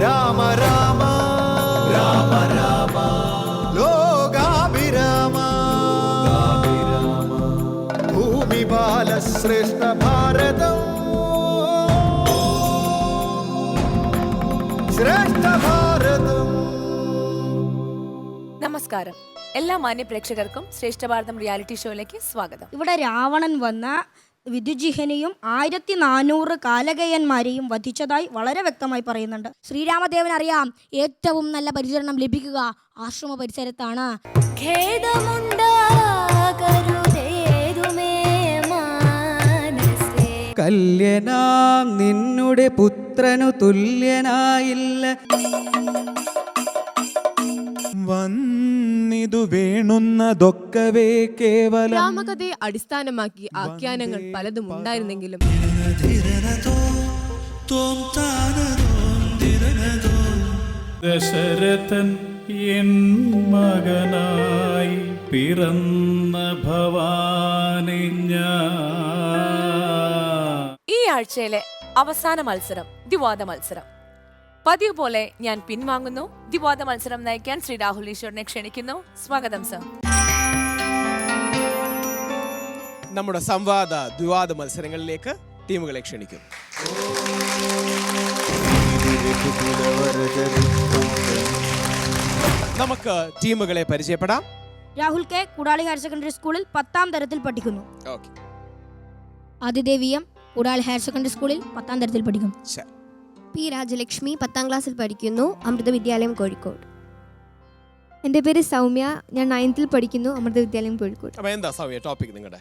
രാമ രാമ. രാമ രാമ ലോകാഭിരാമ. ഭൂമി ബാലശ്രേഷ്ഠ ഭാരതം. ശ്രേഷ്ഠ ഭാരതം. നമസ്കാരം. എല്ലാ മാന്യ പ്രേക്ഷകർക്കും ശ്രേഷ്ഠ ഭാരതം റിയാലിറ്റി ഷോയിലേക്ക് സ്വാഗതം. ഇവിടെ രാവണൻ വന്ന വിദുജിഹനെയും ആയിരത്തി നാനൂറ് കാലകയന്മാരെയും വധിച്ചതായി വളരെ വ്യക്തമായി പറയുന്നുണ്ട്. ശ്രീരാമദേവൻ അറിയാം ഏറ്റവും നല്ല പരിചരണം ലഭിക്കുക ആശ്രമ പരിസരത്താണ് കല്യനാം നിന്നുടെ പുത്രനു തുല്യനായില്ല. വന്നിതു വേണുന്നതൊക്കവേ കേവലം രാമകഥയെ അടിസ്ഥാനമാക്കി ആഖ്യാനങ്ങൾ പലതും ഉണ്ടായിരുന്നെങ്കിലും ദശരഥൻ എൻ മകനായി പിറന്ന ഭവാനി ഈ ആഴ്ചയിലെ അവസാന മത്സരം ദിവാദ മത്സരം. പതിവ് പോലെ ഞാൻ പിൻവാങ്ങുന്നു. ദിവാദ മത്സരം നയിക്കാൻ ശ്രീ രാഹുൽ ഈശ്വറിനെ ക്ഷണിക്കുന്നു. സ്വാഗതം സർ. നമ്മുടെ സംവാദ ദ്വിവാദ മത്സരങ്ങളിലേക്ക് ടീമുകളെ ക്ഷണിക്കും. നമുക്ക് ടീമുകളെ പരിചയപ്പെടാം. Rahul K Kudali higher secondary സ്കൂളിൽ പത്താം തരത്തിൽ പഠിക്കുന്നു. ഓക്കെ. ആദിദേവിയം കുടാളി ഹയർ സെക്കൻഡറി സ്കൂളിൽ പത്താം തരത്തിൽ പഠിക്കുന്നു. പി രാജലക്ഷ്മി പത്താം ക്ലാസ്സിൽ പഠിക്കുന്നു അമൃത വിദ്യാലയം കോഴിക്കോട്. എന്റെ പേര് സൗമ്യ ഞാൻ നയൻത്തിൽ പഠിക്കുന്നു അമൃത വിദ്യാലയം കോഴിക്കോട്. അപ്പോൾ എന്താ സൗമ്യ ടോപ്പിക് നിങ്ങളുടെ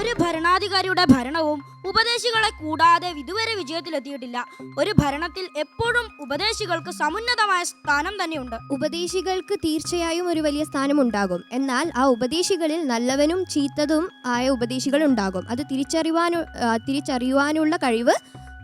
ഒരു ഭരണാധികാരിയുടെ ഭരണവും ഉപദേശികളെ കൂടാതെ ഇതുവരെ വിജയത്തിലെത്തിയിട്ടില്ല. ഒരു ഭരണത്തിൽ എപ്പോഴും ഉപദേശികൾക്ക് സമുന്നതമായ സ്ഥാനം തന്നെയുണ്ട്. ഉപദേശികൾക്ക് തീർച്ചയായും ഒരു വലിയ സ്ഥാനമുണ്ടാകും. എന്നാൽ ആ ഉപദേശികളിൽ നല്ലവനും ചീത്തതും ആയ ഉപദേശികൾ ഉണ്ടാകും അത് തിരിച്ചറിവാനു തിരിച്ചറിയുവാനുള്ള കഴിവ്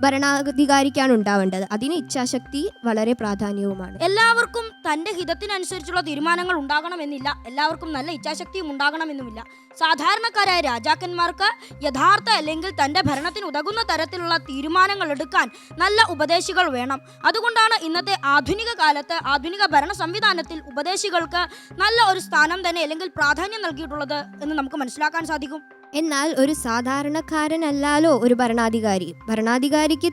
ഭരണാധികാരിക്കാണ് ഉണ്ടാവേണ്ടത് അതിന് ഇച്ഛാശക്തി വളരെ പ്രാധാന്യവുമാണ്. എല്ലാവർക്കും തന്റെ ഹിതത്തിനനുസരിച്ചുള്ള തീരുമാനങ്ങൾ ഉണ്ടാകണമെന്നില്ല. എല്ലാവർക്കും നല്ല ഇച്ഛാശക്തിയും ഉണ്ടാകണമെന്നുമില്ല. സാധാരണക്കാരായ രാജാക്കന്മാർക്ക് യഥാർത്ഥ അല്ലെങ്കിൽ തന്റെ ഭരണത്തിന് ഉതകുന്ന തരത്തിലുള്ള തീരുമാനങ്ങൾ എടുക്കാൻ നല്ല ഉപദേശികൾ വേണം. അതുകൊണ്ടാണ് ഇന്നത്തെ ആധുനിക കാലത്ത് ആധുനിക ഭരണ സംവിധാനത്തിൽ ഉപദേശികൾക്ക് നല്ല ഒരു സ്ഥാനം തന്നെ അല്ലെങ്കിൽ പ്രാധാന്യം നൽകിയിട്ടുള്ളത് എന്ന് നമുക്ക് മനസ്സിലാക്കാൻ സാധിക്കും. എന്നാൽ ഒരു സാധാരണക്കാരനല്ലാലോ ഒരു ഭരണാധികാരി. ഭരണാധികാരിക്ക്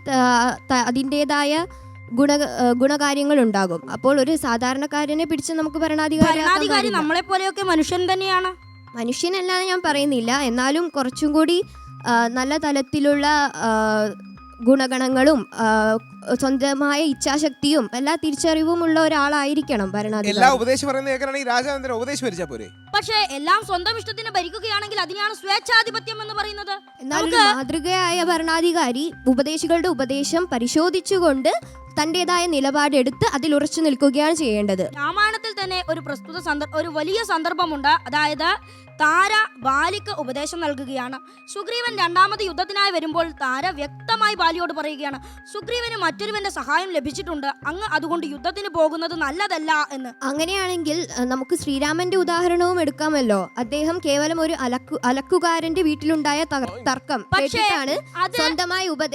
അതിന്റെതായ ഗുണ ഗുണകാര്യങ്ങൾ ഉണ്ടാകും. അപ്പോൾ ഒരു സാധാരണക്കാരനെ പിടിച്ച് നമുക്ക് ഭരണാധികാരി നമ്മളെ പോലെയൊക്കെ മനുഷ്യൻ തന്നെയാണ്. മനുഷ്യനല്ലാതെ ഞാൻ പറയുന്നില്ല. എന്നാലും കുറച്ചും കൂടി നല്ല തലത്തിലുള്ള ഗുണഗണങ്ങളും സ്വന്തമായ ഇച്ഛാശക്തിയും എല്ലാ തിരിച്ചറിവുമുള്ള ഒരാളായിരിക്കണം എല്ലാ ഭരണാധികാരി ഉപദേശം പറയുന്ന കേൾക്കണമെങ്കിൽ രാജാവിന്റെ ഉപദേശം ഭരിച്ചാ പോരെ? പക്ഷേ എല്ലാം സ്വന്തം ഇഷ്ടത്തിന് ഭരിക്കുകയാണെങ്കിൽ അതിനെയാണ് സ്വേച്ഛാധിപത്യം എന്ന് പറയുന്നത്. എന്നാൽ ഒരു മാതൃകയായ ഭരണാധികാരി ഉപദേശികളുടെ ഉപദേശം പരിശോധിച്ചുകൊണ്ട് തന്റേതായ നിലപാടെടുത്ത് അതിൽ ഉറച്ചു നിൽക്കുകയാണ് ചെയ്യേണ്ടത്. രാമായണത്തിൽ തന്നെ ഒരു പ്രസ്തുത സന്ദർഭ ഒരു വലിയ സന്ദർഭമുണ്ട്. അതായത് താര ബാലിക്ക് ഉപദേശം നൽകുകയാണ്. സുഗ്രീവൻ രണ്ടാമത് യുദ്ധത്തിനായി വരുമ്പോൾ താര വ്യക്തമായി ബാലിയോട് പറയുകയാണ്. സുഗ്രീവന് മറ്റൊരുവന്റെ സഹായം ലഭിച്ചിട്ടുണ്ട്. അങ്ങ് അതുകൊണ്ട് യുദ്ധത്തിന് പോകുന്നത് നല്ലതല്ല എന്ന്. അങ്ങനെയാണെങ്കിൽ നമുക്ക് ശ്രീരാമന്റെ ഉദാഹരണവും എടുക്കാമല്ലോ. അദ്ദേഹം കേവലം ഒരു അലക്കു അലക്കുകാരന്റെ വീട്ടിലുണ്ടായ തർക്കം ആണ് സ്വന്തമായി ഉപ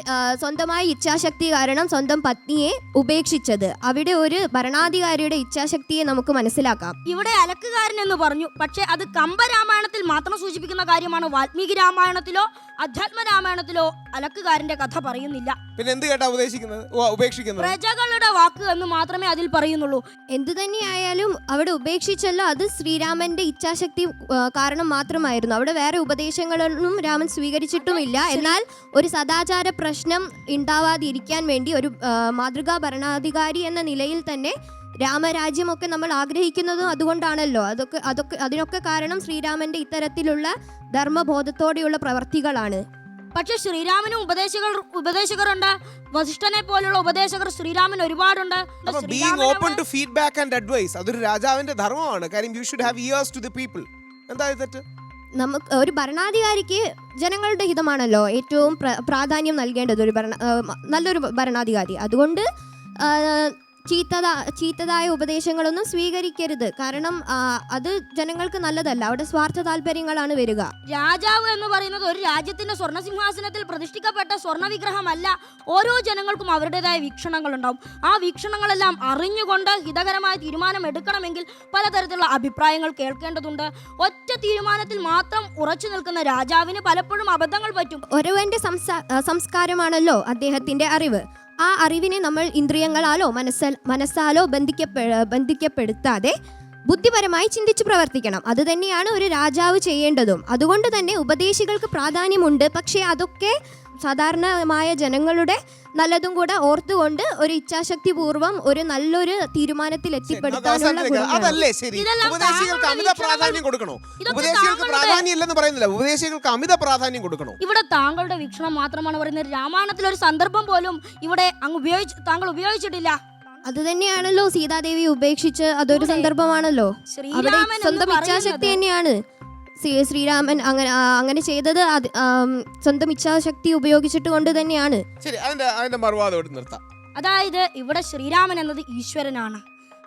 സ്വന്തമായി ഇച്ഛാശക്തി കാരണം സ്വന്തം പത്നിയെ ഉപേക്ഷിച്ചത്. അവിടെ ഒരു ഭരണാധികാരിയുടെ ഇച്ഛാശക്തിയെ നമുക്ക് മനസ്സിലാക്കാം. ഇവിടെ അലക്കുകാരൻ എന്ന് പറഞ്ഞു. പക്ഷേ അത് കമ്പരാമായണത്തിൽ മാത്രം സൂചിപ്പിക്കുന്ന കാര്യമാണ്? വാൽമീകി രാമായണത്തിലോ അധ്യാത്മ രാമായണത്തിലോ അലക്കുകാരന്റെ കഥ പറയുന്നില്ല. പിന്നെ എന്ത് കേട്ടാ ഉപദേശിക്കുന്നത്? ഉപേക്ഷിക്കുന്നത്. പ്രജകളുടെ വാക്ക് എന്ന് മാത്രമേ അതിൽ പറയുന്നുള്ളൂ. എന്തു തന്നെയായാലും അവിടെ ഉപേക്ഷിച്ചല്ലോ അത് ശ്രീരാമന്റെ ഇച്ഛാശക്തി ആ, കാരണം മാത്രമായിരുന്നു. അവിടെ വേറെ ഉപദേശങ്ങളൊന്നും രാമൻ സ്വീകരിച്ചിട്ടുമില്ല. എന്നാൽ ഒരു സദാചാര പ്രശ്നം ഉണ്ടാവാതിരിക്കാൻ വേണ്ടി ഒരു ആ, മാതൃകാ ഭരണാധികാരി എന്ന നിലയിൽ തന്നെ രാമരാജ്യമൊക്കെ നമ്മൾ ആഗ്രഹിക്കുന്നതും അതുകൊണ്ടാണല്ലോ. അതൊക്കെ അതൊക്കെ അതിനൊക്കെ കാരണം ശ്രീരാമന്റെ ഇത്തരത്തിലുള്ള ധർമ്മബോധത്തോടെയുള്ള പ്രവർത്തികളാണ്. പക്ഷെ ശ്രീരാമനും ഉപദേശകർ ഉപദേശകരുണ്ട്. വസിഷ്ഠനെ പോലുള്ള ഉപദേശകർ ശ്രീരാമൻ ഒരുപാടുണ്ട്. Being open to feedback and advice അതൊരു രാജാവിന്റെ ധർമ്മമാണ്. കാര്യം you should have ears to the people എന്താ തെറ്റ്? നമുക്ക് ഒരു ഭരണാധികാരിക്ക് ജനങ്ങളുടെ ഹിതമാണല്ലോ ഏറ്റവും പ്രാധാന്യം നൽകേണ്ടത്. ഒരു ഭരണ നല്ലൊരു ഭരണാധികാരി. അതുകൊണ്ട് ചീത്തത ചീത്തതായ ഉപദേശങ്ങളൊന്നും സ്വീകരിക്കരുത്. കാരണം അത് ജനങ്ങൾക്ക് നല്ലതല്ല. അവിടെ സ്വാർത്ഥ താല്പര്യങ്ങളാണ് വരിക. രാജാവ് എന്ന് പറയുന്നത് ഒരു രാജ്യത്തിന്റെ സ്വർണസിംഹാസനത്തിൽ പ്രതിഷ്ഠിക്കപ്പെട്ട സ്വർണ വിഗ്രഹമല്ല ഓരോ ജനങ്ങൾക്കും അവരുടേതായ വീക്ഷണങ്ങൾ ഉണ്ടാവും ആ വീക്ഷണങ്ങളെല്ലാം അറിഞ്ഞുകൊണ്ട് ഹിതകരമായ തീരുമാനം എടുക്കണമെങ്കിൽ പലതരത്തിലുള്ള അഭിപ്രായങ്ങൾ കേൾക്കേണ്ടതുണ്ട്. ഒറ്റ തീരുമാനത്തിൽ മാത്രം ഉറച്ചു നിൽക്കുന്ന രാജാവിന് പലപ്പോഴും അബദ്ധങ്ങൾ പറ്റും. ഒരുവന്റെ സംസ്കാരമാണല്ലോ അദ്ദേഹത്തിന്റെ അറിവ്. ആ അറിവിനെ നമ്മൾ ഇന്ദ്രിയങ്ങളാലോ മനസ്സ മനസ്സാലോ ബന്ധിക്കപ്പെ ബന്ധിക്കപ്പെടുത്താതെ ബുദ്ധിപരമായി ചിന്തിച്ച് പ്രവർത്തിക്കണം. അത് തന്നെയാണ് ഒരു രാജാവ് ചെയ്യേണ്ടതും. അതുകൊണ്ട് തന്നെ ഉപദേശികൾക്ക് പ്രാധാന്യമുണ്ട്. പക്ഷേ അതൊക്കെ സാധാരണമായ ജനങ്ങളുടെ നല്ലതും കൂടെ ഓർത്തുകൊണ്ട് ഒരു ഇച്ഛാശക്തി പൂർവം ഒരു നല്ലൊരു തീരുമാനത്തിൽ എത്തിപ്പെടുത്താനുള്ള അതല്ലേ ശരി. ഇതെല്ലാം ഉപദേശികൾക്ക് അമിത പ്രാധാന്യം കൊടുക്കണോ? ഉപദേശികൾക്ക് പ്രാധാന്യം ഇല്ലെന്ന് പറയുന്നില്ല. ഉപദേശികൾക്ക് അമിത പ്രാധാന്യം കൊടുക്കണോ? ഇവിടെ താങ്കളുടെ വീക്ഷണം മാത്രമാണ് പറയുന്നത്. രാമായണത്തിൽ ഒരു സന്ദർഭം പോലും ഇവിടെ അങ്ങ് ഉപയോഗിച്ച് താങ്കൾ ഉപയോഗിച്ചിട്ടില്ല. അത് തന്നെയാണല്ലോ സീതാദേവി ഉപേക്ഷിച്ച് അതൊരു സന്ദർഭമാണല്ലോ. അവിടെ ശ്രീരാമൻ സ്വന്തം ഇച്ഛാശക്തി തന്നെയാണ്. ശ്രീരാമൻ അങ്ങനെ അങ്ങനെ ചെയ്തത് അത് സ്വന്തം ഇച്ഛാശക്തി ഉപയോഗിച്ചിട്ട് കൊണ്ട് തന്നെയാണ്. ശരി അതിന്റെ അതിന്റെ മറുവാദം ഇവിടെ നിർത്താം. അതായത് ഇവിടെ ശ്രീരാമൻ എന്നത് ഈശ്വരനാണ്.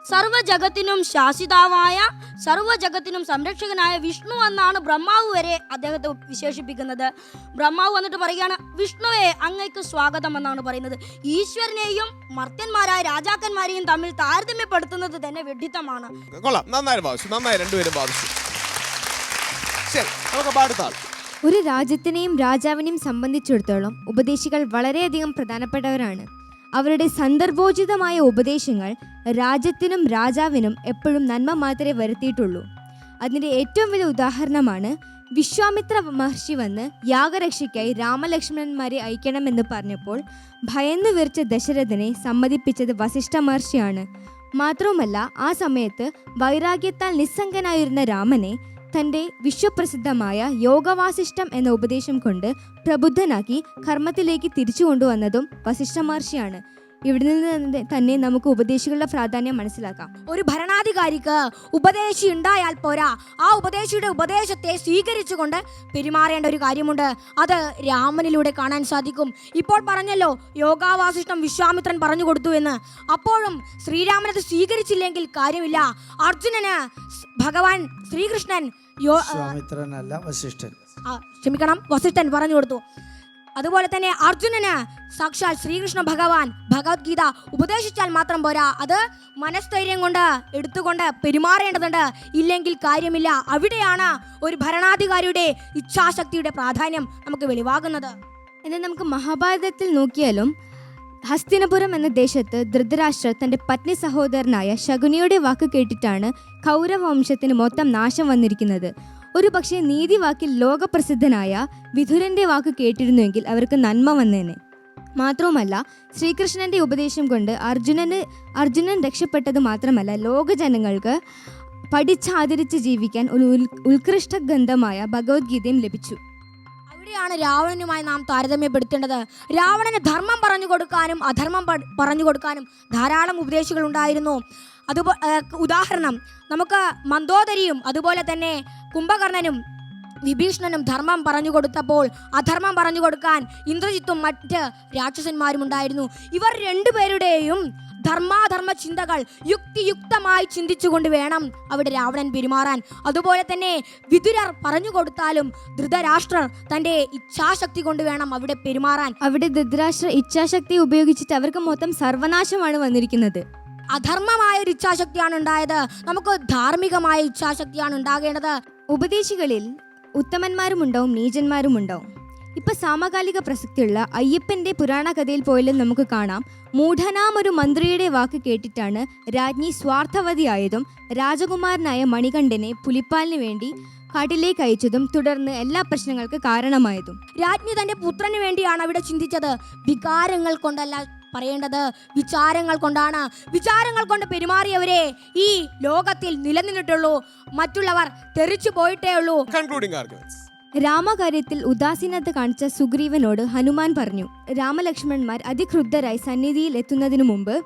സർവജഗത്തിനും ശാസിതാവായ സർവജഗത്തിനും സംരക്ഷകനായ വിഷ്ണു എന്നാണ് ബ്രഹ്മാവ് വരെ അദ്ദേഹത്തെ വിശേഷിപ്പിക്കുന്നത്. ബ്രഹ്മാവ് വന്നിട്ട് പറയുകയാണ് വിഷ്ണുവെ അങ്ങയ്ക്ക് സ്വാഗതം എന്നാണ് പറയുന്നത്. ഈശ്വരനെയും മർത്യന്മാരായ രാജാക്കന്മാരെയും തമ്മിൽ താരതമ്യപ്പെടുത്തുന്നത് തന്നെ വെഡിത്തമാണ്. കൊള്ളാം. നന്നായി ബാധിച്ചു. നന്നായി രണ്ടുപേരും ബാധിച്ചു. ഒരു രാജ്യത്തിനെയും രാജാവിനെയും സംബന്ധിച്ചിടത്തോളം ഉപദേശികൾ വളരെയധികം പ്രധാനപ്പെട്ടവരാണ്. അവരുടെ സന്ദർഭോചിതമായ ഉപദേശങ്ങൾ രാജ്യത്തിനും രാജാവിനും എപ്പോഴും നന്മ മാത്രമേ വരുത്തിയിട്ടുള്ളൂ. അതിന്റെ ഏറ്റവും വലിയ ഉദാഹരണമാണ് വിശ്വാമിത്ര മഹർഷി വന്ന് യാഗരക്ഷയ്ക്കായി രാമലക്ഷ്മണന്മാരെ അയക്കണമെന്ന് പറഞ്ഞപ്പോൾ ഭയന്നു വിറച്ച ദശരഥനെ സമ്മതിപ്പിച്ചത് വസിഷ്ഠ മഹർഷിയാണ്. മാത്രവുമല്ല ആ സമയത്ത് വൈരാഗ്യത്താൽ നിസ്സംഗനായിരുന്ന രാമനെ തന്റെ വിശ്വപ്രസിദ്ധമായ യോഗവാസിഷ്ടം എന്ന ഉപദേശം കൊണ്ട് പ്രബുദ്ധനാക്കി കർമ്മത്തിലേക്ക് തിരിച്ചു കൊണ്ടുവന്നതും വസിഷ്ഠ മഹർഷിയാണ്. ഇവിടെ നിന്ന് തന്നെ നമുക്ക് ഉപദേശികളുടെ പ്രാധാന്യം മനസ്സിലാക്കാം. ഒരു ഭരണാധികാരിക്ക് ഉപദേശി ഉണ്ടായാൽ പോരാ. ആ ഉപദേശിയുടെ ഉപദേശത്തെ സ്വീകരിച്ചുകൊണ്ട് പെരുമാറേണ്ട ഒരു കാര്യമുണ്ട്. അത് രാമനിലൂടെ കാണാൻ സാധിക്കും. ഇപ്പോൾ പറഞ്ഞല്ലോ യോഗാവാസിഷ്ടം വിശ്വാമിത്രൻ പറഞ്ഞു കൊടുത്തു എന്ന്. അപ്പോഴും ശ്രീരാമനത് സ്വീകരിച്ചില്ലെങ്കിൽ കാര്യമില്ല. അർജുനന് ഭഗവാൻ ശ്രീകൃഷ്ണൻ യോ ക്ഷമിക്കണം വസിഷ്ഠൻ പറഞ്ഞു കൊടുത്തു. അതുപോലെ തന്നെ അർജുനന് സാക്ഷാൽ ശ്രീകൃഷ്ണ ഭഗവാൻ ഭഗവത്ഗീത ഉപദേശിച്ചാൽ മാത്രം പോരാ. അത് മനസ്ഥൈര്യം കൊണ്ട് എടുത്തുകൊണ്ട് പെരുമാറേണ്ടതുണ്ട്. ഇല്ലെങ്കിൽ കാര്യമില്ല. അവിടെയാണ് ഒരു ഭരണാധികാരിയുടെ ഇച്ഛാശക്തിയുടെ പ്രാധാന്യം നമുക്ക് വെളിവാകുന്നത്. എന്നാൽ നമുക്ക് മഹാഭാരതത്തിൽ നോക്കിയാലും ഹസ്തിനപുരം എന്ന ദേശത്ത് ധൃതരാഷ്ട്രർ തന്റെ പത്നി സഹോദരനായ ശകുനിയുടെ വാക്ക് കേട്ടിട്ടാണ് കൗരവ വംശത്തിന് മൊത്തം നാശം വന്നിരിക്കുന്നത്. ഒരു പക്ഷേ നീതിവാക്കിൽ ലോകപ്രസിദ്ധനായ വിധുരന്റെ വാക്ക് കേട്ടിരുന്നുവെങ്കിൽ അവർക്ക് നന്മ വന്നേനെ. മാത്രവുമല്ല ശ്രീകൃഷ്ണന്റെ ഉപദേശം കൊണ്ട് അർജുനന് അർജുനൻ രക്ഷപ്പെട്ടത് മാത്രമല്ല ലോകജനങ്ങൾക്ക് പഠിച്ചാദരിച്ച് ജീവിക്കാൻ ഒരു ഉൽ- ഉത്കൃഷ്ട ഗന്ധമായ ഭഗവത്ഗീതയും ലഭിച്ചു. അവിടെയാണ് രാവണനുമായി നാം താരതമ്യപ്പെടുത്തേണ്ടത്? രാവണന് ധർമ്മം പറഞ്ഞു കൊടുക്കാനും അധർമ്മം പറഞ്ഞു കൊടുക്കാനും ധാരാളം ഉപദേശികൾ ഉണ്ടായിരുന്നു. അതുപോലെ ഉദാഹരണം നമുക്ക് മന്ദോദരിയും അതുപോലെ തന്നെ കുംഭകർണനും വിഭീഷണനും ധർമ്മം പറഞ്ഞു കൊടുത്തപ്പോൾ അധർമ്മം പറഞ്ഞു കൊടുക്കാൻ ഇന്ദ്രജിത്തും മറ്റ് രാക്ഷസന്മാരും ഉണ്ടായിരുന്നു. ഇവർ രണ്ടുപേരുടെയും ധർമാധർമ്മ ചിന്തകൾ യുക്തിയുക്തമായി ചിന്തിച്ചുകൊണ്ട് വേണം അവിടെ രാവണൻ പെരുമാറാൻ. അതുപോലെ തന്നെ വിതുരർ പറഞ്ഞു കൊടുത്താലും ധൃതരാഷ്ട്രർ തന്റെ ഇച്ഛാശക്തി കൊണ്ട് വേണം അവിടെ പെരുമാറാൻ. അവിടെ ധൃതരാഷ്ട്ര ഇച്ഛാശക്തി ഉപയോഗിച്ചിട്ട് അവർക്ക് മൊത്തം സർവനാശമാണ് വന്നിരിക്കുന്നത്. അധർമ്മമായ ഒരു ഇച്ഛാശക്തിയാണ് ഉണ്ടായത്. നമുക്ക് ധാർമ്മികമായ ഇച്ഛാശക്തിയാണ് ഉണ്ടാകേണ്ടത്. ഉപദേശികളിൽ ഉത്തമന്മാരും ഉണ്ടാവും നീചന്മാരും ഉണ്ടാവും ഇപ്പൊ സമകാലിക പ്രസക്തിയുള്ള അയ്യപ്പന്റെ പുരാണ കഥയിൽ പോയാലും നമുക്ക് കാണാം മൂഢനാം ഒരു മന്ത്രിയുടെ വാക്ക് കേട്ടിട്ടാണ് രാജ്ഞി സ്വാർത്ഥവതിയായതും രാജകുമാരനായ മണികണ്ഠനെ പുലിപ്പാലിന് വേണ്ടി കാട്ടിലേക്ക് അയച്ചതും തുടർന്ന് എല്ലാ പ്രശ്നങ്ങൾക്ക് കാരണമായതും. രാജ്ഞി തന്റെ പുത്രന് വേണ്ടിയാണ് അവിടെ ചിന്തിച്ചത്. വികാരങ്ങൾ കൊണ്ടല്ല പറയേണ്ടത് വിചാരങ്ങൾ കൊണ്ടാണ്. വിചാരങ്ങൾ കൊണ്ട് പെരുമാറിയവരെ ഈ ലോകത്തിൽ നിലനിന്നിട്ടുള്ളൂ. മറ്റുള്ളവർ തെറിച്ചു പോയിട്ടേ ഉള്ളൂ. രാമകാര്യത്തിൽ ഉദാസീനത കാണിച്ച സുഗ്രീവനോട് ഹനുമാൻ പറഞ്ഞു. രാമലക്ഷ്മണന്മാർ അതിക്രുദ്ധരായി സന്നിധിയിൽ എത്തുന്നതിനു മുമ്പ്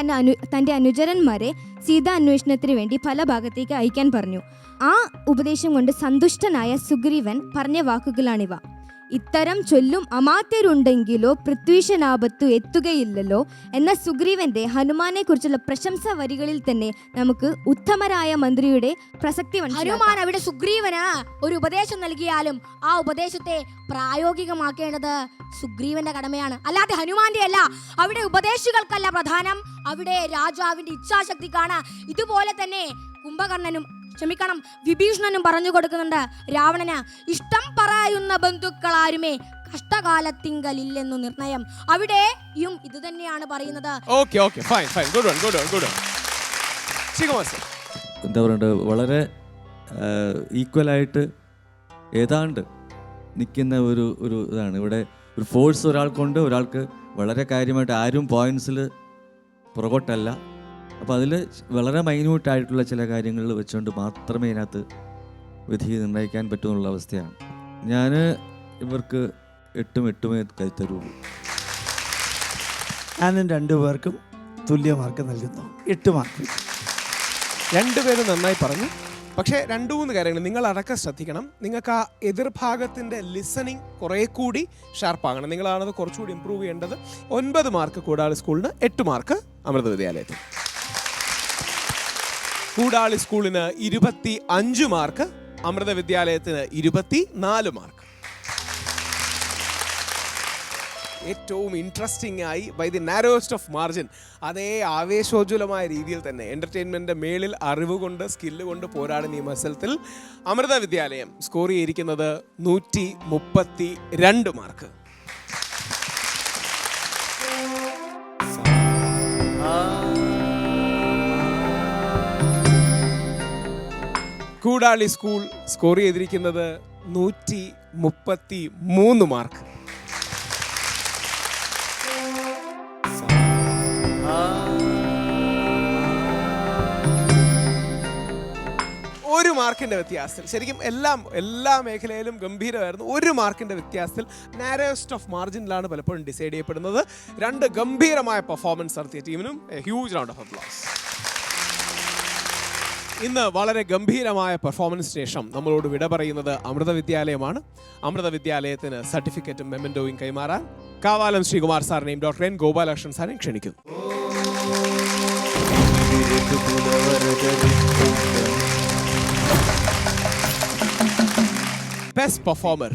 തന്റെ അനു തന്റെ അനുചരന്മാരെ സീതാ അന്വേഷണത്തിന് വേണ്ടി പല ഭാഗത്തേക്ക് അയക്കാൻ പറഞ്ഞു. ആ ഉപദേശം കൊണ്ട് സന്തുഷ്ടനായ സുഗ്രീവൻ പറഞ്ഞ വാക്കുകളാണിവ. ഇത്തരം ചൊല്ലും അമാത്യരുണ്ടെങ്കിലോ പൃഥ്വീശനാപത്തു എത്തുകയില്ലല്ലോ എന്ന സുഗ്രീവന്റെ ഹനുമാനെ കുറിച്ചുള്ള പ്രശംസ വരികളിൽ തന്നെ നമുക്ക് ഉത്തമരായ മന്ത്രിയുടെ പ്രസക്തി. ഹനുമാൻ അവിടെ സുഗ്രീവന് ഒരു ഉപദേശം നൽകിയാലും ആ ഉപദേശത്തെ പ്രായോഗികമാക്കേണ്ടത് സുഗ്രീവന്റെ കടമയാണ്. അല്ലാതെ ഹനുമാന്റെ അല്ല അവിടെ ഉപദേശികൾക്കല്ല പ്രധാനം. അവിടെ രാജാവിന്റെ ഇച്ഛാശക്തിക്കാണ്. ഇതുപോലെ തന്നെ കുംഭകർണനും ക്ഷമിക്കണം. വിഭീഷണനും പറഞ്ഞു കൊടുക്കുന്നുണ്ട് രാവണന് ഇഷ്ടം പറയുന്ന ബന്ധുക്കളാരുമേ കഷ്ടകാലത്തിങ്കലില്ലെന്നു നിർണയം. അവിടെയും ഇത് തന്നെയാണ് പറയുന്നത്. Okay okay fine fine good one good one good എന്താ പറയണ്ടത് വളരെ ഈക്വലായിട്ട് ഏതാണ്ട് നിൽക്കുന്ന ഒരു ഒരു ഇതാണ്. ഇവിടെ ഒരു ഫോഴ്സ് ഒരാൾക്കുണ്ട് ഒരാൾക്ക് വളരെ കാര്യമായിട്ട് ആരും പോയിന്റ്സിൽ പുറകോട്ടല്ല. അപ്പോൾ അതിൽ വളരെ മൈന്യൂട്ടായിട്ടുള്ള ചില കാര്യങ്ങൾ വെച്ചുകൊണ്ട് മാത്രമേ ഇതിനകത്ത് വിധി നിർണയിക്കാൻ പറ്റുമെന്നുള്ള അവസ്ഥയാണ്. ഞാൻ ഇവർക്ക് എട്ടും എട്ടുമേ കൈത്തരുള്ളൂ ഞാനും രണ്ടു പേർക്കും തുല്യ മാർക്ക് നൽകുന്നു. എട്ട് മാർക്ക്. രണ്ടുപേരും നന്നായി പറഞ്ഞു. പക്ഷേ രണ്ടു മൂന്ന് കാര്യങ്ങൾ നിങ്ങൾ അടക്കം ശ്രദ്ധിക്കണം. നിങ്ങൾക്ക് ആ എതിർഭാഗത്തിന്റെ ലിസണിങ് കുറേ കൂടി ഷാർപ്പാകണം നിങ്ങളാണത് കുറച്ചുകൂടി ഇമ്പ്രൂവ് ചെയ്യേണ്ടത്. ഒൻപത് മാർക്ക് കൂടാതെ സ്കൂളിന് എട്ട് മാർക്ക് അമൃത വിദ്യാലയത്തിൽ. കൂടാളി സ്കൂളിന് ഇരുപത്തി അഞ്ച് മാർക്ക് അമൃത വിദ്യാലയത്തിന് ഇരുപത്തി നാല് മാർക്ക്. ഏറ്റവും ഇൻട്രസ്റ്റിംഗ് ആയി by the narrowest of margin അതേ ആവേശോജ്വലമായ രീതിയിൽ തന്നെ എന്റർടൈൻമെന്റ് മേളിൽ അറിവ് കൊണ്ട് സ്കില്ല് കൊണ്ട് പോരാടുന്ന ഈ മത്സരത്തിൽ അമൃത വിദ്യാലയം സ്കോർ ചെയ്തിരിക്കുന്നത് നൂറ്റി മുപ്പത്തി രണ്ട് മാർക്ക്. കൂടാളി സ്കൂൾ സ്കോർ ചെയ്തിരിക്കുന്നത് നൂറ്റി മുപ്പത്തി മൂന്ന് മാർക്ക് ഒരു മാർക്കിന്റെ വ്യത്യാസത്തിൽ ശരിക്കും എല്ലാം എല്ലാ മേഖലയിലും ഗംഭീരമായിരുന്നു. ഒരു മാർക്കിന്റെ വ്യത്യാസത്തിൽ നാരോസ്റ്റ് ഓഫ് മാർജിനിലാണ് പലപ്പോഴും ഡിസൈഡ് ചെയ്യപ്പെടുന്നത്. രണ്ട് ഗംഭീരമായ പെർഫോമൻസ് നടത്തിയ ടീമിനും ഹ്യൂജ് റൗണ്ട് ഓഫ് അപ്ലോസ് ഇന്ന് വളരെ ഗംഭീരമായ പെർഫോമൻസ് ശേഷം നമ്മളോട് വിട പറയുന്നത് അമൃത വിദ്യാലയമാണ്. അമൃത വിദ്യാലയത്തിന് സർട്ടിഫിക്കറ്റും മെമ്മൻഡോയും കൈമാറാൻ കാവാലം ശ്രീകുമാർ സാറിനെയും ഡോക്ടർ എൻ ഗോപാലകൃഷ്ണൻ സാറിനെ ക്ഷണിക്കുന്നു. ബെസ്റ്റ് പെർഫോമർ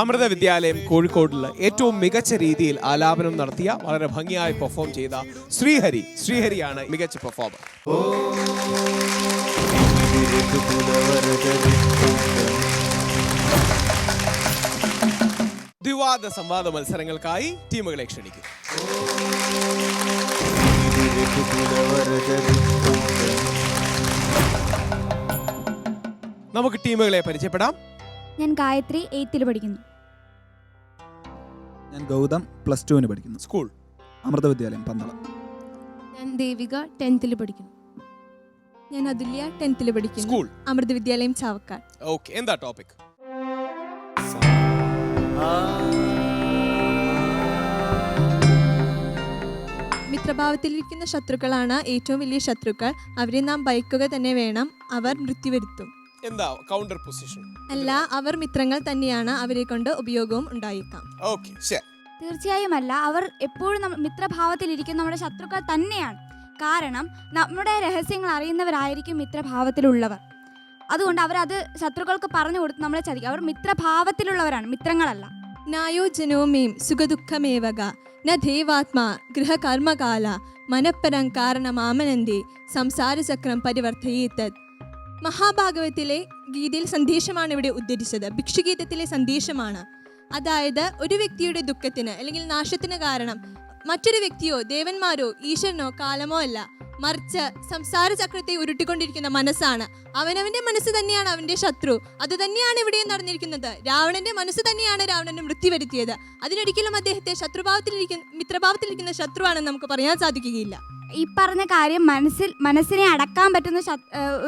അമൃത വിദ്യാലയം കോഴിക്കോടിൽ ഏറ്റവും മികച്ച രീതിയിൽ ആലാപനം നടത്തിയ വളരെ ഭംഗിയായി പെർഫോം ചെയ്ത ശ്രീഹരി. ശ്രീഹരിയാണ് മികച്ച പെർഫോമർ ദ്വിവാദ സംവാദ മത്സരങ്ങൾക്കായി ടീമുകളെ ക്ഷണിക്കും. നമുക്ക് ടീമുകളെ പരിചയപ്പെടാം. ഞാൻ ഗായത്രി എയ്ത്തിൽ പഠിക്കുന്നു. ഞാൻ ഗൗതം പ്ലസ് ടുവിന് പഠിക്കുന്നു. സ്കൂൾ. അമൃത വിദ്യാലയം പന്തളം. ഞാൻ ദേവിക ടെൻത്തിൽ പഠിക്കുന്നു. ഞാൻ അതുല്യ ടെൻത്തിൽ പഠിക്കുന്നു. സ്കൂൾ അമൃത വിദ്യാലയം ചാവക്കാട്. ഓക്കെ എന്താ ടോപ്പിക് മിത്രഭാവത്തിലിരിക്കുന്ന ശത്രുക്കളാണ് ഏറ്റവും വലിയ ശത്രുക്കൾ. അവരെ നാം ഭയക്കുക തന്നെ വേണം. അവർ മൃത്യു വരുത്തും. എന്താ കൗണ്ടർ പൊസിഷൻ അല്ല അവർ മിത്രങ്ങൾ തന്നെയാണ്. അവരെ കൊണ്ട് ഉപയോഗവും ഉണ്ടായേക്കാം. ഓക്കെ ശരി. തീർച്ചയായും അല്ല. അവർ എപ്പോഴും മിത്രഭാവത്തിലിരിക്കുന്ന നമ്മുടെ ശത്രുക്കൾ തന്നെയാണ്. കാരണം നമ്മുടെ രഹസ്യങ്ങൾ അറിയുന്നവരായിരിക്കും മിത്രഭാവത്തിലുള്ളവർ. അതുകൊണ്ട് അവരത് ശത്രുക്കൾക്ക് പറഞ്ഞു കൊടുത്ത് നമ്മളെ ചതിക്കും. അവർ മിത്രഭാവത്തിലുള്ളവരാണ് മിത്രങ്ങളല്ല. നായോജനോമേം സുഖദുഃഖമേവക. ന ദേവാത്മാ ഗൃഹകർമ്മകാല. മനപ്പരം ആമനന്തി സംസാരചക്രം പരിവർത്തയേത്തത് മഹാഭാഗവത്തിലെ ഗീതയിൽ സന്ദേശമാണ് ഇവിടെ ഉദ്ധരിച്ചത്. ഭിക്ഷുഗീതത്തിലെ സന്ദേശമാണ്. അതായത് ഒരു വ്യക്തിയുടെ ദുഃഖത്തിന് അല്ലെങ്കിൽ നാശത്തിന് കാരണം മറ്റൊരു വ്യക്തിയോ ദേവന്മാരോ ഈശ്വരനോ കാലമോ അല്ല. മറിച്ച് സംസാര ചക്രത്തെ ഉരുട്ടിക്കൊണ്ടിരിക്കുന്ന മനസ്സാണ്. അവനവന്റെ മനസ്സ് തന്നെയാണ് അവന്റെ ശത്രു. അത് തന്നെയാണ് ഇവിടെയും നടന്നിരിക്കുന്നത്. രാവണന്റെ മനസ്സ് തന്നെയാണ് രാവണന് മൃത്യു വരുത്തിയത്. അതിനൊരിക്കലും അദ്ദേഹത്തെ ശത്രുഭാവത്തിലിരിക്കുന്ന മിത്രഭാവത്തിലിരിക്കുന്ന ശത്രുവാണെന്ന് നമുക്ക് പറയാൻ സാധിക്കുകയില്ല. ഈ പറഞ്ഞ കാര്യം മനസ്സിൽ മനസ്സിനെ അടക്കാൻ പറ്റുന്ന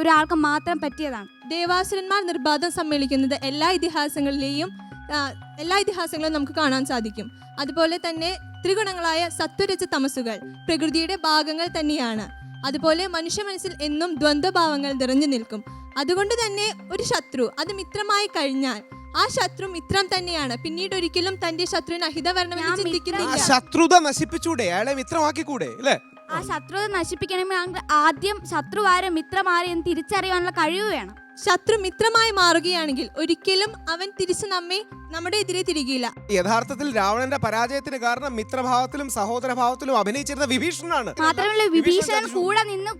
ഒരാൾക്ക് മാത്രം പറ്റിയതാണ്. ദേവാസുരന്മാർ നിർബാധം സമ്മേളിക്കുന്നത് എല്ലാ ഇതിഹാസങ്ങളിലെയും എല്ലാ ഇതിഹാസങ്ങളും നമുക്ക് കാണാൻ സാധിക്കും. അതുപോലെ തന്നെ ത്രിഗുണങ്ങളായ സത്വരജ തമസുകൾ പ്രകൃതിയുടെ ഭാഗങ്ങൾ തന്നെയാണ്. അതുപോലെ മനുഷ്യ മനസ്സിൽ എന്നും ദ്വന്ദ്വഭാവങ്ങൾ നിറഞ്ഞു നിൽക്കും. അതുകൊണ്ട് തന്നെ ഒരു ശത്രു അത് മിത്രമായി കഴിഞ്ഞാൽ ആ ശത്രു മിത്രം തന്നെയാണ്. പിന്നീട് ഒരിക്കലും തന്റെ ശത്രുവിന് അഹിത ചിന്തിക്കുന്നില്ല. ശത്രുത നശിപ്പിച്ചൂടെ അയാളെ മിത്രമാക്കിക്കൂടെ അല്ലേ? ആ ശത്രുത നശിപ്പിക്കണമെങ്കിൽ ആദ്യം ശത്രുവാരെ മിത്രമാരെ എന്ന് തിരിച്ചറിയാനുള്ള കഴിവ് വേണം. ശത്രു മിത്രമായി മാറുകയാണെങ്കിൽ ഒരിക്കലും അവൻ തിരിച്ച് നമ്മെ നമ്മുടെ എതിരെ തിരികില്ല. യഥാർത്ഥത്തിൽ രാവണന്റെ പരാജയത്തിന് കാരണം മിത്രഭാവത്തിലും സഹോദരഭാവത്തിലും അഭിനയിച്ചിരുന്ന വിഭീഷണനാണ്. മാത്രമല്ല വിഭീഷണൻ കൂടെ നിന്ന്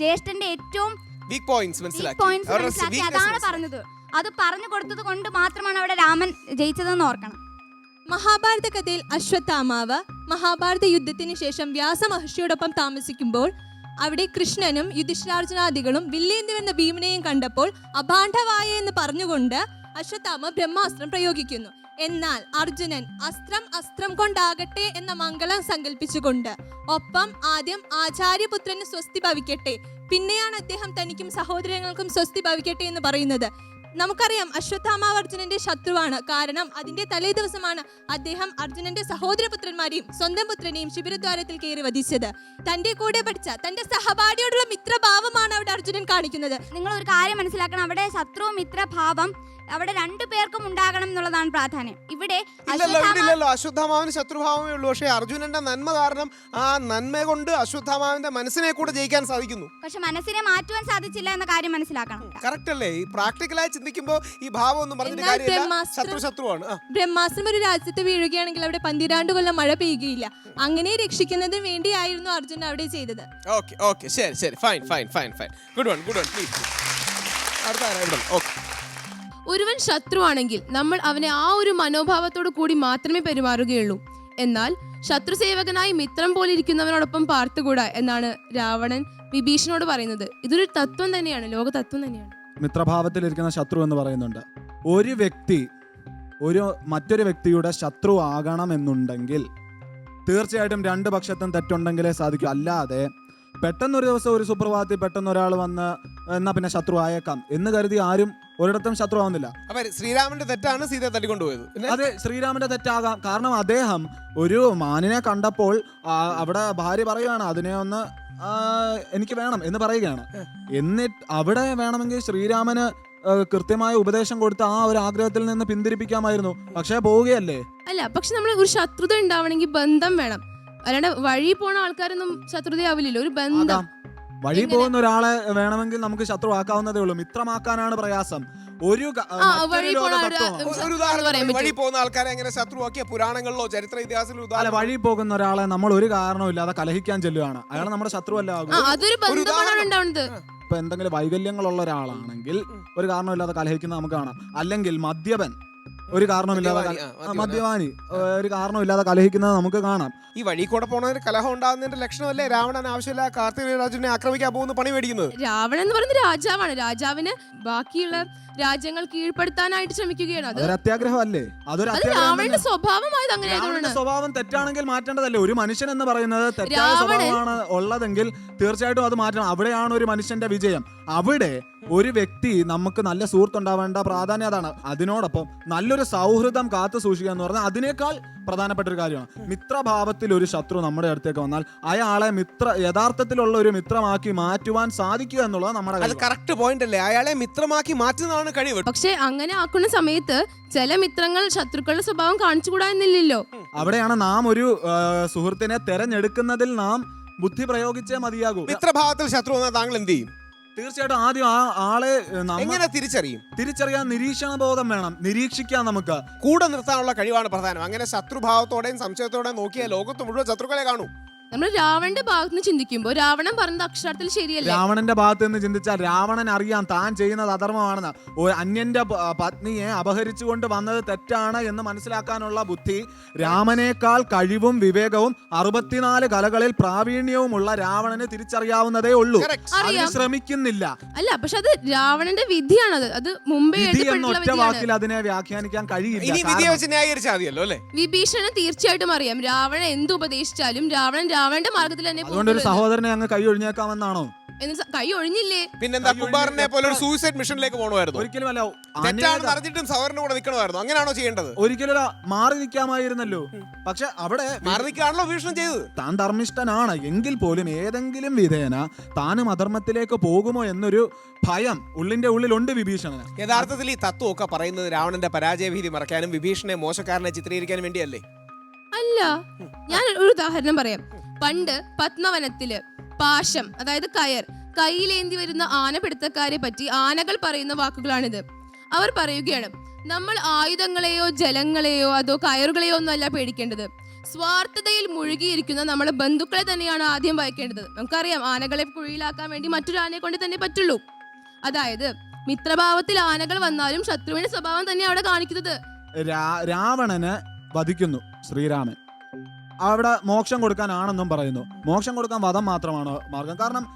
ജ്യേഷ്ഠന്റെ ഏറ്റവും വീക്ക് പോയിന്റ്സ് വീക്ക് പോയിന്റ്സ് മനസ്സിലാക്കി. അതാണ് പറഞ്ഞത്. അത് പറഞ്ഞു കൊടുത്തത് കൊണ്ട് മാത്രമാണ് അവിടെ രാമൻ ജയിച്ചതെന്ന് ഓർക്കണം. മഹാഭാരത കഥയിൽ അശ്വത്ഥാമാവ് മഹാഭാരത യുദ്ധത്തിന് ശേഷം വ്യാസമഹർഷിയോടൊപ്പം താമസിക്കുമ്പോൾ അവിടെ കൃഷ്ണനും യുധിഷ്ഠാർജുനാദികളും വില്ലേന്തി എന്ന ഭീമനെയും കണ്ടപ്പോൾ അഭാണ്ഡവായ എന്ന് പറഞ്ഞുകൊണ്ട് അശ്വത്ഥാമ ബ്രഹ്മാസ്ത്രം പ്രയോഗിക്കുന്നു. എന്നാൽ അർജുനൻ അസ്ത്രം അസ്ത്രം കൊണ്ടാകട്ടെ എന്ന മംഗളം സങ്കല്പിച്ചുകൊണ്ട് ഒപ്പം ആദ്യം ആചാര്യപുത്രന് സ്വസ്തി ഭവിക്കട്ടെ. പിന്നെയാണ് അദ്ദേഹം തനിക്കും സഹോദരങ്ങൾക്കും സ്വസ്തി ഭവിക്കട്ടെ എന്ന് പറയുന്നത്. നമുക്കറിയാം അശ്വത്ഥാമാവ് അർജുനന്റെ ശത്രുവാണ്. കാരണം അതിന്റെ തലേ ദിവസമാണ് അദ്ദേഹം അർജുനന്റെ സഹോദരപുത്രന്മാരെയും സ്വന്തം പുത്രനെയും ശിബിരദ്വാരത്തിൽ കയറി വധിച്ചത്. തന്റെ കൂടെ പഠിച്ച തന്റെ സഹപാഠിയോടുള്ള മിത്രഭാവമാണ് അവിടെ അർജുനൻ കാണിക്കുന്നത്. നിങ്ങൾ ഒരു കാര്യം മനസ്സിലാക്കണം. അവിടെ ശത്രു മിത്രഭാവം അവിടെ രണ്ടു പേർക്കും ഉണ്ടാകണം എന്നുള്ളതാണ് പ്രാധാന്യം. ഇവിടെ ഇല്ലല്ലോ അശ്വത്ഥാമാവിന് ശത്രുഭാവമേ ഉള്ളൂ. പക്ഷേ അർജുനന്റെ നന്മ കാരണം ആ നന്മ കൊണ്ട് അശ്വത്ഥാമാവിന്റെ മനസ്സിനെ കൂടെ ജയിക്കാൻ സാധിക്കുന്നു. പക്ഷെ മനസ്സിനെ മാറ്റുവാൻ സാധിച്ചില്ല എന്ന കാര്യം മനസ്സിലാക്കണം. കറക്റ്റ് അല്ലേ ഈ പ്രാക്ടിക്കലായി ചിന്തിക്കുമ്പോൾ ഈ ഭാവം ഒന്നും പറഞ്ഞിട്ട് എന്നാൽ കാര്യമില്ല. ബ്രഹ്മാസ്ത്രം- ശത്രു ശത്രുവാണ് ആ. ബ്രഹ്മാസ്ത്രം ഒരു രാജ്യത്ത് വീഴുകയാണെങ്കിൽ അവിടെ പന്തിരാണ്ട് കൊല്ലം മഴ പെയ്യുകയില്ല. അങ്ങനെ രക്ഷിക്കുന്നതിന് വേണ്ടിയായിരുന്നു അർജുൻ അവിടെ ചെയ്തത്. Okay okay. ശരി ശരി. Fine fine fine fine good one good one please അടുത്ത ആരാ ഇവിടെ? ഓക്കെ. ഒരുവൻ ശത്രുവാണെങ്കിൽ നമ്മൾ അവനെ ആ ഒരു മനോഭാവത്തോടു കൂടി മാത്രമേ പെരുമാറുകയുള്ളൂ. എന്നാൽ ശത്രുസേവകനായി മിത്രം പോലെ ഇരിക്കുന്നവനോടൊപ്പം പാർത്തുകൂടാ എന്നാണ് രാവണൻ വിഭീഷണോട് പറയുന്നത്. ഇതൊരു തത്വം തന്നെയാണ് ലോക തത്വം തന്നെയാണ്. മിത്രഭാവത്തിലിരിക്കുന്ന ശത്രു എന്ന് പറയുന്നുണ്ട്. ഒരു വ്യക്തി ഒരു മറ്റൊരു വ്യക്തിയുടെ ശത്രു ആകണമെന്നുണ്ടെങ്കിൽ തീർച്ചയായിട്ടും രണ്ട് പക്ഷത്തും തെറ്റുണ്ടെങ്കിലേ സാധിക്കൂ. അല്ലാതെ പെട്ടെന്നൊരു ദിവസം ഒരു സുപ്രഭാതത്തിൽ പെട്ടെന്ന് ഒരാൾ വന്ന് എന്നാ പിന്നെ ശത്രു ആയേക്കാം എന്ന് കരുതി ആരും ഒരിടത്തും ശത്രു ആവുന്നില്ല അപ്പൊ ശ്രീരാമന്റെ തെറ്റാണ് സീതയെ തട്ടിക്കൊണ്ടുപോയത് അതെ ശ്രീരാമന്റെ തെറ്റാകാം. കാരണം അദ്ദേഹം ഒരു മാനിനെ കണ്ടപ്പോൾ ആ, അവിടെ ഭാര്യ പറയുകയാണ് അതിനെ ഒന്ന് ആ, എനിക്ക് വേണം എന്ന് പറയുകയാണ്. എന്നിട്ട് അവിടെ വേണമെങ്കിൽ ശ്രീരാമന് ആ, കൃത്യമായ ഉപദേശം കൊടുത്ത് ആ ഒരു ആഗ്രഹത്തിൽ നിന്ന് പിന്തിരിപ്പിക്കാമായിരുന്നു. പക്ഷേ പോവുകയല്ലേ? അല്ല പക്ഷെ നമ്മൾ ഒരു ശത്രുത ഉണ്ടാവണമെങ്കിൽ ബന്ധം വേണം. അല്ലാണ്ട് വഴി പോണ ആൾക്കാരൊന്നും ശത്രുതയാവില്ലല്ലോ ഒരു ബന്ധം. ആകാം. വഴി പോകുന്ന ഒരാളെ വേണമെങ്കിൽ നമുക്ക് ശത്രുവാക്കാവുന്നതേ ഉള്ളൂ. മിത്രമാക്കാനാണ് പ്രയാസം. ഒരു ക- ആ, മറ്റൊരു വഴി പോണ ലോക ഒരു- തത്വം. ഒരു- ഒരു ഉദാഹരണം പറയാൻ വഴി പോകുന്ന ആൾക്കാരെ എങ്ങനെ ശത്രുവാക്കിയ പുരാണങ്ങളിലോ ചരിത്ര ഇതിഹാസത്തിലോ അല്ല ഉദാഹരണം? വഴി പോകുന്ന ഒരാളെ നമ്മൾ ഒരു കാരണമില്ലാതെ കലഹിക്കാൻ ചെല്ലുകയാണ്. അയാൾ നമ്മുടെ ശത്രുവല്ല ആ അതൊരു ബന്ധമാണ് ഉദാഹരണം. ഉണ്ടാവുന്നത് ഇപ്പൊ എന്തെങ്കിലും വൈകല്യങ്ങളുള്ള ഒരാളാണെങ്കിൽ ഒരു കാരണമില്ലാതെ കലഹിക്കുന്നത് നമുക്ക് കാണാം. അല്ലെങ്കിൽ മദ്യപൻ. ഒരു കാരണമില്ലാതെ കല- ആ, മദ്യപാനി. ഒരു കാരണമില്ലാതെ കലഹിക്കുന്നത് നമുക്ക് കാണാം. ഈ വഴി കൂടെ പോണതിന് കലഹം ഉണ്ടാകുന്നതിന്റെ ലക്ഷണമല്ലേ? രാവണൻ ആവശ്യമില്ല കാർത്തിക രാജുവിനെ ആക്രമിക്കാൻ പോകുന്ന പണി മേടിക്കുന്നത്. രാവണൻ എന്ന് പറയുന്നത് രാജാവാണ്. രാജാവിന് ബാക്കിയുള്ള രാജ്യങ്ങൾ കീഴ്പ്പെടുത്താനായിട്ട് ശ്രമിക്കുകയാണ്. അത് അതൊരു അത്യാഗ്രഹം അല്ലേ അതൊരു അത് അത്യാഗ്രഹം രാവണന്റെ തന്നെ. സ്വഭാവമായത് അങ്ങനെ രാവണന്റെ ആയതുകൊണ്ടാണ്. സ്വഭാവം തെറ്റാണെങ്കിൽ മാറ്റേണ്ടതല്ലേ? ഒരു മനുഷ്യൻ എന്ന് പറയുന്നത് തെറ്റായ രാവണൻ- സ്വഭാവമാണ് ഉള്ളതെങ്കിൽ തീർച്ചയായിട്ടും അത് മാറ്റണം. അവിടെയാണ് ഒരു മനുഷ്യന്റെ വിജയം. അവിടെ ഒരു വ്യക്തി നമുക്ക് നല്ല സുഹൃത്തുണ്ടാവേണ്ട പ്രാധാന്യം അതാണ്. അതിനോടൊപ്പം നല്ലൊരു സൗഹൃദം കാത്തു സൂക്ഷിക്കുക എന്ന് പറഞ്ഞാൽ അതിനേക്കാൾ പ്രധാനപ്പെട്ട ഒരു കാര്യമാണ്. മിത്രഭാവത്തിൽ ഒരു ശത്രു നമ്മുടെ അടുത്തേക്ക് വന്നാൽ അയാളെ മിത്ര യഥാർത്ഥത്തിലുള്ള ഒരു മിത്രമാക്കി മാറ്റുവാൻ സാധിക്കുക എന്നുള്ളത് നമ്മുടെ അത്. കറക്റ്റ് പോയിന്റ് അല്ലേ? അയാളെ മിത്രമാക്കി മാറ്റുന്നതാണ് കഴിവ്. പക്ഷെ അങ്ങനെ ആക്കുന്ന സമയത്ത് ചില മിത്രങ്ങൾ ശത്രുക്കളുടെ സ്വഭാവം കാണിച്ചുകൂടാ എന്നില്ലല്ലോ? അവിടെയാണ് നാം ഒരു സുഹൃത്തിനെ തെരഞ്ഞെടുക്കുന്നതിൽ നാം ബുദ്ധി പ്രയോഗിച്ചേ മതിയാകൂ. മിത്രഭാവത്തിൽ ശത്രു വന്നാൽ താങ്കൾ എന്ത് ചെയ്യും? തീർച്ചയായിട്ടും ആദ്യം ആ ആളെ എങ്ങനെ തിരിച്ചറിയും? തിരിച്ചറിയാൻ നിരീക്ഷണ ബോധം വേണം. നിരീക്ഷിക്കാൻ നമുക്ക്. കൂടെ നിർത്താനുള്ള കഴിവാണ് പ്രധാനം. അങ്ങനെ ശത്രുഭാവത്തോടെയും സംശയത്തോടെയും നോക്കിയാൽ ലോകത്ത് മുഴുവൻ ശത്രുക്കളെ കാണൂ. നമ്മൾ രാവണന്റെ ഭാഗത്ത് നിന്ന് ചിന്തിക്കുമ്പോൾ രാവണൻ പറഞ്ഞത് അക്ഷരത്തിൽ ശരിയല്ല? രാവണന്റെ ഭാഗത്ത് നിന്ന് ചിന്തിച്ചാൽ രാവണൻ അറിയാം താൻ ചെയ്യുന്നത് അധർമ്മമാണെന്ന്. ഒരു അന്യന്റെ പ- പത്നിയെ അപഹരിച്ചുകൊണ്ട് വന്നത് തെറ്റാണ് എന്ന് മനസ്സിലാക്കാനുള്ള ബുദ്ധി രാമനേക്കാൾ കഴിവും വിവേകവും അറുപത്തിനാല് കലകളിൽ പ്രാവീണ്യവുമുള്ള രാവണന് തിരിച്ചറിയാവുന്നതേ ഉള്ളൂ. Correct. അതിന് അറിയാം. ശ്രമിക്കുന്നില്ല. അല്ല പക്ഷെ അത് രാവണന്റെ വിധിയാണത്. അത് മുമ്പേ വിധി എന്ന എഴുതപ്പെട്ടിട്ടുള്ള ഒറ്റ വിധിയാണ്. വാക്കിൽ അതിനെ വ്യാഖ്യാനിക്കാൻ കഴിയില്ല. ഇനി വിധി കാരണം വെച്ച് ന്യായീകരിച്ചാൽ മതിയല്ലോ അല്ലേ? വിഭീഷണന് തീർച്ചയായിട്ടും അറിയാം. രാവണൻ എന്ത് ഉപദേശിച്ചാലും രാവണൻ രാവണന്റെ മാർഗത്തിൽ തന്നെ അതുകൊണ്ട് ഒരു സഹോദരനെ അങ്ങ് കൈ ഒഴിഞ്ഞേക്കാമെന്നാണോ? കൈ ഒഴിഞ്ഞില്ലേ? പിന്നെന്താ കുമ്പാറിനെ പോലെ ഒരു സൂയിസൈഡ് മിഷനിലേക്ക് പോകണമായിരുന്നു ഒരിക്കലും അല്ല തെറ്റാണെന്ന് അറിഞ്ഞിട്ടും സഹോദരന്റെ കൂടെ നിൽക്കണമായിരുന്നു അങ്ങനെയാണോ ചെയ്യേണ്ടത്? ഒരിക്കലും മാറി നിൽക്കാമായിരുന്നല്ലോ. പക്ഷെ അവിടെ മാറി നിൽക്കാണല്ലോ ഭീഷണം ചെയ്തത്. താൻ ധർമ്മിഷ്ഠനാണ്. എങ്കിൽ പോലും ഏതെങ്കിലും വിധേന താനും അധർമ്മത്തിലേക്ക് പോകുമോ എന്നൊരു ഭയം ഉള്ളിന്റെ ഉള്ളിലുണ്ട് വിഭീഷണന്. യഥാർത്ഥത്തിൽ ഈ തത്വമൊക്കെ പറയുന്നത് രാവണന്റെ പരാജയ പരാജയഭീതി മറക്കാനും വിഭീഷണനെ മോശക്കാരനെ ചിത്രീകരിക്കാനും വേണ്ടിയല്ലേ? അല്ല ഞാൻ ഒരു ഉദാഹരണം പറയാം. പണ്ട് പത്മവനത്തിൽ പാശം അതായത് കയർ കയ്യിലേന്തി വരുന്ന ആനപിടുത്തക്കാരെ പറ്റി ആനകൾ പറയുന്ന വാക്കുകളാണിത്. അവർ പറയുകയാണ് നമ്മൾ ആയുധങ്ങളെയോ ജലങ്ങളെയോ അതോ കയറുകളെയോ ഒന്നും അല്ല പേടിക്കേണ്ടത്. സ്വാർത്ഥതയിൽ മുഴുകിയിരിക്കുന്ന നമ്മുടെ ബന്ധുക്കളെ തന്നെയാണ് ആദ്യം ഭയക്കേണ്ടത്. നമുക്കറിയാം ആനകളെ കുഴിയിലാക്കാൻ വേണ്ടി മറ്റൊരു ആനയെ കൊണ്ട് തന്നെ പറ്റുള്ളൂ. അതായത് മിത്രഭാവത്തിൽ ആനകൾ വന്നാലും ശത്രുവിന്റെ സ്വഭാവം തന്നെ അവിടെ കാണിക്കുന്നത്. രാവണന് വധിക്കുന്നു ശ്രീരാമൻ. അവിടെ മോക്ഷം കൊടുക്കാനാണെന്നും പറയുന്നു. മോക്ഷം കൊടുക്കാൻ വധം മാത്രമാണ് മാർഗം. കാരണം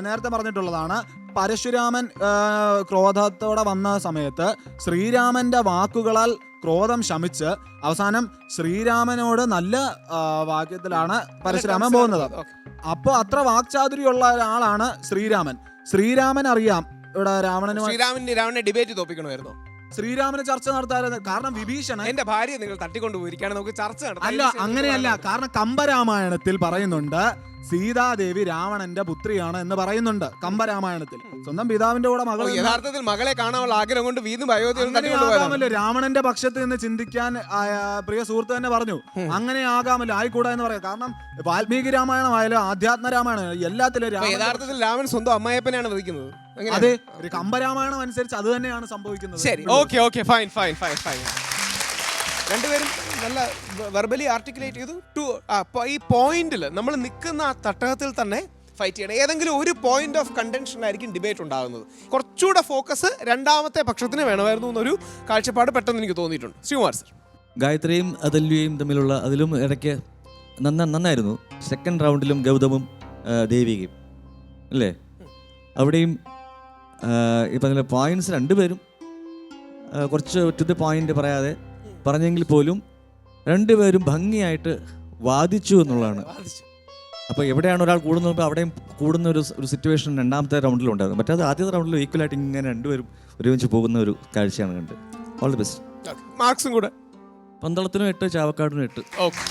നേരത്തെ പറഞ്ഞിട്ടുള്ളതാണ് പരശുരാമൻ ക്രോധത്തോടെ വന്ന സമയത്ത് ശ്രീരാമന്റെ വാക്കുകളാൽ ക്രോധം ശമിച്ച് അവസാനം ശ്രീരാമനോട് നല്ല വാക്യത്തിലാണ് പരശുരാമൻ പോകുന്നത്. അപ്പോൾ അത്ര വാക്ചാതുരിയുള്ള ഒരാളാണ് ശ്രീരാമൻ. ശ്രീരാമൻ അറിയാം ഇവിടെ രാവണനും ശ്രീരാമൻ രാവണനെ ഡിബേറ്റ് തോപ്പിക്കണമായിരുന്നു ശ്രീരാമന് ചർച്ച നടത്താറുണ്ട് കാരണം വിഭീഷണൻ എന്റെ ഭാര്യ നിങ്ങൾ തട്ടിക്കൊണ്ടുപോയിരിക്കുകയാണ്. നമുക്ക് ചർച്ച നടത്താം. അല്ല അങ്ങനെയല്ല. കാരണം കമ്പരാമായണത്തിൽ പറയുന്നുണ്ട് സീതാദേവി രാവണന്റെ പുത്രിയാണ് എന്ന് പറയുന്നുണ്ട് കമ്പരാമായണത്തിൽ. സ്വന്തം പിതാവിന്റെ കൂടെ മകൾ യഥാർത്ഥത്തിൽ മകളെ കാണാനുള്ള ആഗ്രഹം കൊണ്ട് വീണ്ടും രാവണന്റെ പക്ഷത്ത് നിന്ന് ചിന്തിക്കാൻ പ്രിയ സുഹൃത്ത് തന്നെ പറഞ്ഞു. അങ്ങനെ ആകാമല്ലോ ആയിക്കൂടാ എന്ന് പറയാം. കാരണം വാൽമീകി രാമായണമായാലും ആധ്യാത്മ രാമായണം എല്ലാത്തിലും യഥാർത്ഥത്തിൽ രാമൻ സ്വന്തം അമ്മയപ്പനെയാണ് വധിക്കുന്നത്? അതെ ഒരു കമ്പരാമായണം അനുസരിച്ച് അത് തന്നെയാണ് സംഭവിക്കുന്നത്. ശരി. Okay okay. Fine fine fine fine. രണ്ടുപേരും നല്ല വെർബലി ആർട്ടിക്കുലേറ്റ് ചെയ്തു. ടു ഈ പോയിന്റിൽ നമ്മൾ നിൽക്കുന്ന ആ തട്ടകത്തിൽ തന്നെ ഫൈറ്റ് ചെയ്യണം. ഏതെങ്കിലും ഒരു പോയിന്റ് ഓഫ് കണ്ടൻഷൻ ആയിരിക്കും ഡിബേറ്റ് ഉണ്ടാകുന്നത്. കുറച്ചുകൂടെ ഫോക്കസ് രണ്ടാമത്തെ പക്ഷത്തിന് വേണമായിരുന്നു എന്നൊരു കാഴ്ചപ്പാട് പെട്ടെന്ന് എനിക്ക് തോന്നിയിട്ടുണ്ട്. ശ്രീകുമാർ സർ ഗായത്രിയും അതല്യയും തമ്മിലുള്ള അതിലും ഇടയ്ക്ക് നന്ന നന്നായിരുന്നു. സെക്കൻഡ് റൗണ്ടിലും ഗൗതമും ദേവികയും. അല്ലേ? അവിടെയും ഈ പോയിന്റ്സ് പോയിന്റ്സ് രണ്ടുപേരും കുറച്ച് ടു ദി പോയിന്റ് പറയാതെ പറഞ്ഞെങ്കിൽ പോലും രണ്ടുപേരും ഭംഗിയായിട്ട് വാദിച്ചു എന്നുള്ളതാണ്. അപ്പോൾ എവിടെയാണ് ഒരാൾ കൂടുന്നത് അവിടെയും കൂടുന്ന ഒരു ഒരു സിറ്റുവേഷൻ രണ്ടാമത്തെ റൗണ്ടിലുണ്ടായിരുന്നു മറ്റേ അത് ആദ്യത്തെ റൗണ്ടിൽ ഈക്വലായിട്ട് ഇങ്ങനെ രണ്ടുപേരും ഒരുമിച്ച് പോകുന്ന ഒരു കാഴ്ചയാണ് കണ്ട് ഓൾ ദി ബെസ്റ്റ് മാർക്സും കൂടെ. പന്തളത്തിനും എട്ട് ചാവക്കാടിനും എട്ട്. ഓക്കെ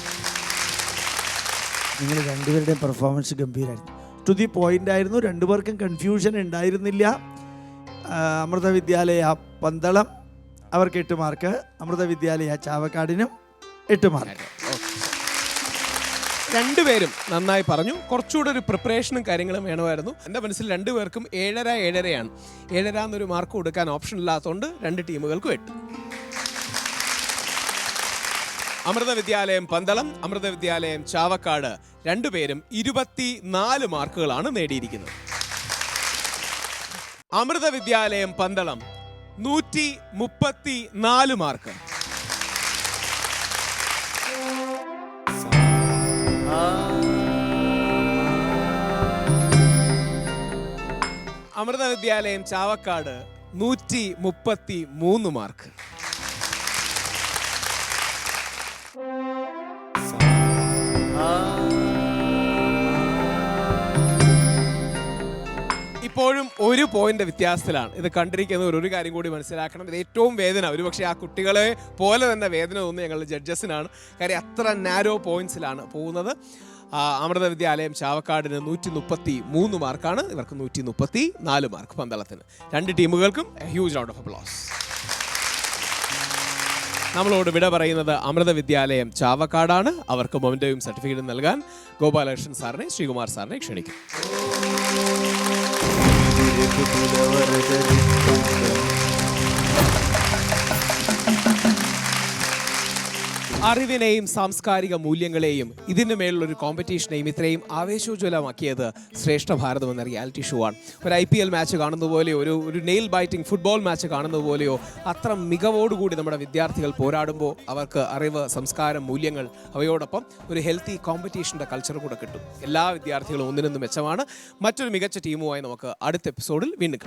നിങ്ങൾ രണ്ടുപേരുടെയും പെർഫോമൻസ് ഗംഭീരമായിരുന്നു ടു ദി പോയിന്റ് ആയിരുന്നു. രണ്ടുപേർക്കും കൺഫ്യൂഷൻ ഉണ്ടായിരുന്നില്ല. അമൃത വിദ്യാലയ പന്തളം അവർക്ക് എട്ട് മാർക്ക് അമൃത വിദ്യാലയ ചാവക്കാടിനും എട്ട് മാർക്ക്. രണ്ടുപേരും നന്നായി പറഞ്ഞു. കുറച്ചുകൂടെ ഒരു പ്രിപ്പറേഷനും കാര്യങ്ങളും വേണമായിരുന്നു. എന്റെ മനസ്സിൽ രണ്ടുപേർക്കും ഏഴര ഏഴരയാണ്. ഏഴര എന്നൊരു മാർക്ക് കൊടുക്കാൻ ഓപ്ഷൻ ഇല്ലാത്തതുകൊണ്ട് രണ്ട് ടീമുകൾക്കും എട്ട്. അമൃത വിദ്യാലയം പന്തളം അമൃത വിദ്യാലയം ചാവക്കാട് രണ്ടുപേരും ഇരുപത്തി നാല് മാർക്കുകളാണ് നേടിയിരിക്കുന്നത്. അമൃത വിദ്യാലയം പന്തളം നൂറ്റി മുപ്പത്തി നാല് മാർക്ക്. അമൃത വിദ്യാലയം ചാവക്കാട് നൂറ്റി മുപ്പത്തി മൂന്ന് മാർക്ക്. ഇപ്പോഴും ഒരു പോയിന്റ് വ്യത്യാസത്തിലാണ്. ഇത് കണ്ടിരിക്കുന്നവർ ഒരു കാര്യം കൂടി മനസ്സിലാക്കണം. ഇത് ഏറ്റവും വേദന. ഒരുപക്ഷെ ആ കുട്ടികളെ പോലെ തന്നെ വേദന തോന്നുന്നത് ഞങ്ങളുടെ ജഡ്ജസിനാണ് കാര്യം അത്ര നാരോ പോയിന്റ്സിലാണ് പോകുന്നത്. അമൃത വിദ്യാലയം ചാവക്കാടിന് നൂറ്റി മുപ്പത്തി മൂന്ന് മാർക്കാണ്. ഇവർക്ക് നൂറ്റി മുപ്പത്തി നാല് മാർക്ക് പന്തളത്തിന്. രണ്ട് ടീമുകൾക്കും ഹ്യൂജ് റൗണ്ട് ഓഫ് അപ്ലോസ് നമ്മളോട് വിട പറയുന്നത് അമൃത വിദ്യാലയം ചാവക്കാടാണ്. അവർക്ക് മൊമെന്റവും സർട്ടിഫിക്കറ്റും നൽകാൻ ഗോപാലകൃഷ്ണൻ സാറിനെ ശ്രീകുമാർ സാറിനെ ക്ഷണിക്കും Thank you. അറിവിനെയും സാംസ്കാരിക മൂല്യങ്ങളെയും ഇതിനു മേലുള്ള ഒരു കോമ്പറ്റീഷനെയും ഇത്രയും ആവേശോജ്വലമാക്കിയത് ശ്രേഷ്ഠ ഭാരതം എന്ന റിയാലിറ്റി ഷോ ആണ്. ഒരു ഐ പി എൽ മാച്ച് കാണുന്ന പോലെയോ ഒരു ഒരു നെയിൽ ബൈറ്റിംഗ് ഫുട്ബോൾ മാച്ച് കാണുന്ന പോലെയോ അത്ര മികവോടുകൂടി നമ്മുടെ വിദ്യാർത്ഥികൾ പോരാടുമ്പോൾ അവർക്ക് അറിവ് സംസ്കാരം മൂല്യങ്ങൾ അവയോടൊപ്പം ഒരു ഹെൽത്തി കോമ്പറ്റീഷന്റെ കൾച്ചർ കൂടെ കിട്ടും. എല്ലാ വിദ്യാർത്ഥികളും ഒന്നിനൊന്ന് മെച്ചമാണ്. മറ്റൊരു മികച്ച ടീമുമായി നമുക്ക് അടുത്ത എപ്പിസോഡിൽ വീണ്ടും